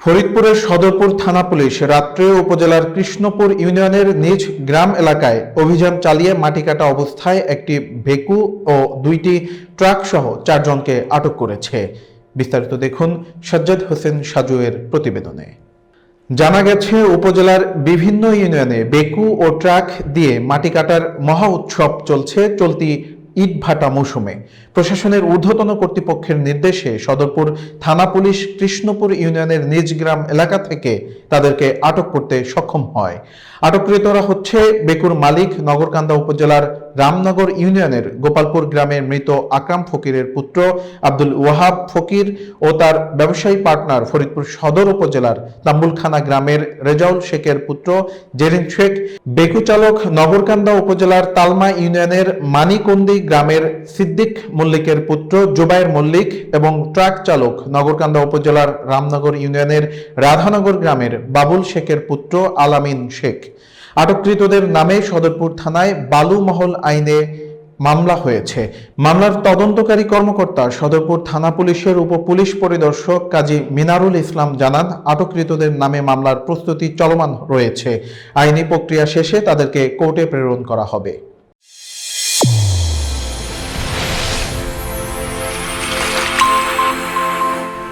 ফরিদপুরের সদরপুর থানা পুলিশ রাত্রে উপজেলার কৃষ্ণপুর ইউনিয়নের নিজ গ্রাম এলাকায় অভিযান চালিয়ে মাটি কাটা অবস্থায় একটি ভেকু ও দুইটি ট্রাক সহ চারজনকে আটক করেছে। বিস্তারিত দেখুন সাজ্জাদ হোসেন সাজুয়ের প্রতিবেদনে। জানা গেছে, উপজেলার বিভিন্ন ইউনিয়নে বেকু ও ট্রাক দিয়ে মাটি কাটার মহা উৎসব চলছে, চলতি ইটভাটা মৌসুমে। প্রশাসনের ঊর্ধ্বতন কর্তৃপক্ষের নির্দেশে সদরপুর থানা পুলিশ কৃষ্ণপুর ইউনিয়নের নিজ গ্রাম এলাকা থেকে তাদেরকে আটক করতে সক্ষম হয়। আটককৃতরা হচ্ছে বেকুর মালিক নগরকান্দা উপজেলার রামনগর ইউনিয়নের গোপালপুর গ্রামের মৃত আকরাম ফকিরের পুত্র আব্দুল ওয়াহাব ফকির ও তার ব্যবসায়ী পার্টনার ফরিদপুর সদর উপজেলার তাম্বুলখানা গ্রামের রেজাউল শেখের পুত্র জেরিন শেখ। বেকু চালক নগরকান্দা উপজেলার তালমা ইউনিয়নের মানিকন্দি গ্রামের সিদ্দিক মল্লিকের পুত্র, জুবাইর মল্লিক এবং ট্রাক চালক নগরকান্দা উপজেলার রামনগর ইউনিয়নের রাধানগর গ্রামের বাবুল শেখের পুত্র আলামিন শেখ। আটককৃতদের নামে সদরপুর থানায় বালুমহল আইনে মামলা হয়েছে। মামলার তদন্তকারী কর্মকর্তা সদরপুর থানা পুলিশের উপ পুলিশ পরিদর্শক কাজী মিনারুল ইসলাম জানান, আটককৃতদের নামে মামলার প্রস্তুতি চলমান রয়েছে। আইনি প্রক্রিয়া শেষে তাদেরকে কোর্টে প্রেরণ করা হবে।